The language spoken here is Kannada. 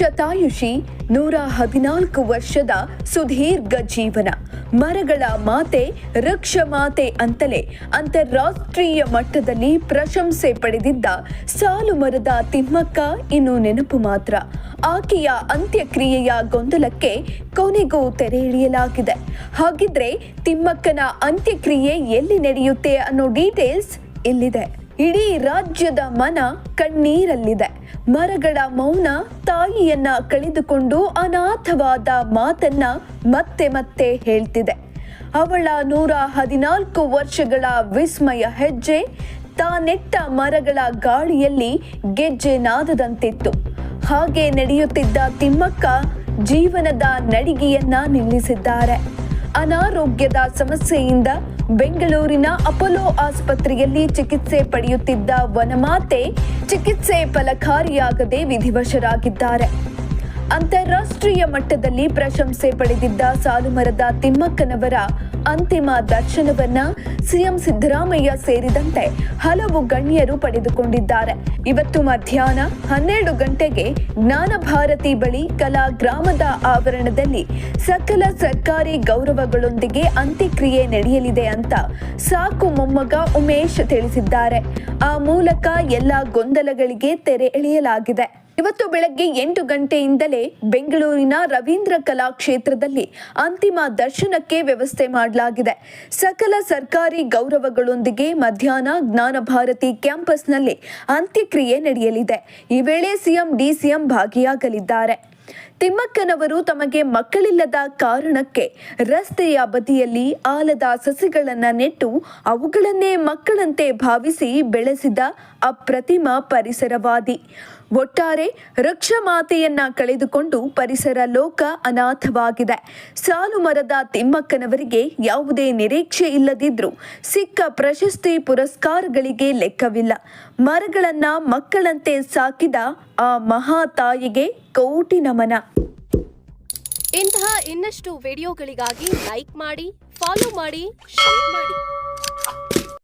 ಶತಾಯುಷಿ ನೂರ ಹದಿನಾಲ್ಕು ವರ್ಷದ ಸುದೀರ್ಘ ಜೀವನ. ಮರಗಳ ಮಾತೆ, ರಕ್ಷ ಮಾತೆ ಅಂತಲೇ ಅಂತಾರಾಷ್ಟ್ರೀಯ ಮಟ್ಟದಲ್ಲಿ ಪ್ರಶಂಸೆ ಪಡೆದಿದ್ದ ಸಾಲು ಮರದ ತಿಮ್ಮಕ್ಕ ಇನ್ನು ನೆನಪು ಮಾತ್ರ. ಆಕೆಯ ಅಂತ್ಯಕ್ರಿಯೆಯ ಗೊಂದಲಕ್ಕೆ ಕೊನೆಗೂ ತೆರೆ ಹಿಡಿಯಲಾಗಿದೆ ಹಾಗಿದ್ರೆ ತಿಮ್ಮಕ್ಕನ ಅಂತ್ಯಕ್ರಿಯೆ ಎಲ್ಲಿ ನಡೆಯುತ್ತೆ ಅನ್ನೋ ಡೀಟೇಲ್ಸ್ ಇಲ್ಲಿದೆ ಇಡೀ ರಾಜ್ಯದ ಮನ ಕಣ್ಣೀರಲ್ಲಿದೆ. ಮರಗಳ ಮೌನ ತಾಯಿಯನ್ನ ಕಳೆದುಕೊಂಡು ಅನಾಥವಾದ ಮಾತನ್ನ ಮತ್ತೆ ಮತ್ತೆ ಹೇಳ್ತಿದೆ. ಅವಳ ನೂರ ಹದಿನಾಲ್ಕು ವರ್ಷಗಳ ವಿಸ್ಮಯ ಹೆಜ್ಜೆ ತಾನೆಟ್ಟ ಮರಗಳ ಗಾಳಿಯಲ್ಲಿ ಗೆಜ್ಜೆ ನಾದದಂತಿತ್ತು. ಹಾಗೆ ನಡೆಯುತ್ತಿದ್ದ ತಿಮ್ಮಕ್ಕ ಜೀವನದ ನಡಿಗೆಯನ್ನ ನಿಲ್ಲಿಸಿದ್ದಾರೆ. ಅನಾರೋಗ್ಯದ ಸಮಸ್ಯೆಯಿಂದ ಬೆಂಗಳೂರಿನ ಅಪೋಲೋ ಆಸ್ಪತ್ರೆಯಲ್ಲಿ ಚಿಕಿತ್ಸೆ ಪಡೆಯುತ್ತಿದ್ದ ವನಮಾತೆ ಚಿಕಿತ್ಸೆ ಫಲಕಾರಿಯಾಗದೆ ವಿಧಿವಶರಾಗಿದ್ದಾರೆ. ಅಂತಾರಾಷ್ಟ್ರೀಯ ಮಟ್ಟದಲ್ಲಿ ಪ್ರಶಂಸೆ ಪಡೆದಿದ್ದ ಸಾಲುಮರದ ತಿಮ್ಮಕ್ಕನವರ ಅಂತಿಮ ದರ್ಶನವನ್ನ ಸಿಎಂ ಸಿದ್ದರಾಮಯ್ಯ ಸೇರಿದಂತೆ ಹಲವು ಗಣ್ಯರು ಪಡೆದುಕೊಂಡಿದ್ದಾರೆ. ಇವತ್ತು ಮಧ್ಯಾಹ್ನ ಹನ್ನೆರಡು ಗಂಟೆಗೆ ಜ್ಞಾನ ಭಾರತಿ ಬಳಿ ಕಲಾ ಗ್ರಾಮದ ಆವರಣದಲ್ಲಿ ಸಕಲ ಸರ್ಕಾರಿ ಗೌರವಗಳೊಂದಿಗೆ ಅಂತ್ಯಕ್ರಿಯೆ ನಡೆಯಲಿದೆ ಅಂತ ಸಾಕು ಮೊಮ್ಮಗ ಉಮೇಶ್ ತಿಳಿಸಿದ್ದಾರೆ. ಆ ಮೂಲಕ ಎಲ್ಲ ಗೊಂದಲಗಳಿಗೆ ತೆರೆ ಎಳೆಯಲಾಗಿದೆ. ಇವತ್ತು ಬೆಳಗ್ಗೆ ಎಂಟು ಗಂಟೆಯಿಂದಲೇ ಬೆಂಗಳೂರಿನ ರವೀಂದ್ರ ಕಲಾಕ್ಷೇತ್ರದಲ್ಲಿ ಅಂತಿಮ ದರ್ಶನಕ್ಕೆ ವ್ಯವಸ್ಥೆ ಮಾಡಲಾಗಿದೆ. ಸಕಲ ಸರ್ಕಾರಿ ಗೌರವಗಳೊಂದಿಗೆ ಮಧ್ಯಾಹ್ನ ಜ್ಞಾನ ಭಾರತಿ ಕ್ಯಾಂಪಸ್ನಲ್ಲಿ ಅಂತ್ಯಕ್ರಿಯೆ ನಡೆಯಲಿದೆ. ಈ ವೇಳೆ ಸಿಎಂ, ಡಿಸಿಎಂ ಭಾಗಿಯಾಗಲಿದ್ದಾರೆ. ತಿಮ್ಮಕ್ಕನವರು ತಮಗೆ ಮಕ್ಕಳಿಲ್ಲದ ಕಾರಣಕ್ಕೆ ರಸ್ತೆಯ ಬದಿಯಲ್ಲಿ ಆಲದ ಸಸಿಗಳನ್ನು ನೆಟ್ಟು ಅವುಗಳನ್ನೇ ಮಕ್ಕಳಂತೆ ಭಾವಿಸಿ ಬೆಳೆಸಿದ ಅಪ್ರತಿಮ ಪರಿಸರವಾದಿ. ಒಟ್ಟಾರೆ ವೃಕ್ಷ ಮಾತೆಯನ್ನ ಕಳೆದುಕೊಂಡು ಪರಿಸರ ಲೋಕ ಅನಾಥವಾಗಿದೆ. ಸಾಲು ಮರದ ತಿಮ್ಮಕ್ಕನವರಿಗೆ ಯಾವುದೇ ನಿರೀಕ್ಷೆ ಇಲ್ಲದಿದ್ರೂ ಸಿಕ್ಕ ಪ್ರಶಸ್ತಿ ಪುರಸ್ಕಾರಗಳಿಗೆ ಲೆಕ್ಕವಿಲ್ಲ. ಮರಗಳನ್ನ ಮಕ್ಕಳಂತೆ ಸಾಕಿದ ಆ ಮಹಾ ತಾಯಿಗೆ ಕೋಟಿ ನಮನ. ಇಂತಹ ಇನ್ನಷ್ಟು ವಿಡಿಯೋಗಳಿಗಾಗಿ ಲೈಕ್ ಮಾಡಿ, ಫಾಲೋ ಮಾಡಿ, ಶೇರ್ ಮಾಡಿ.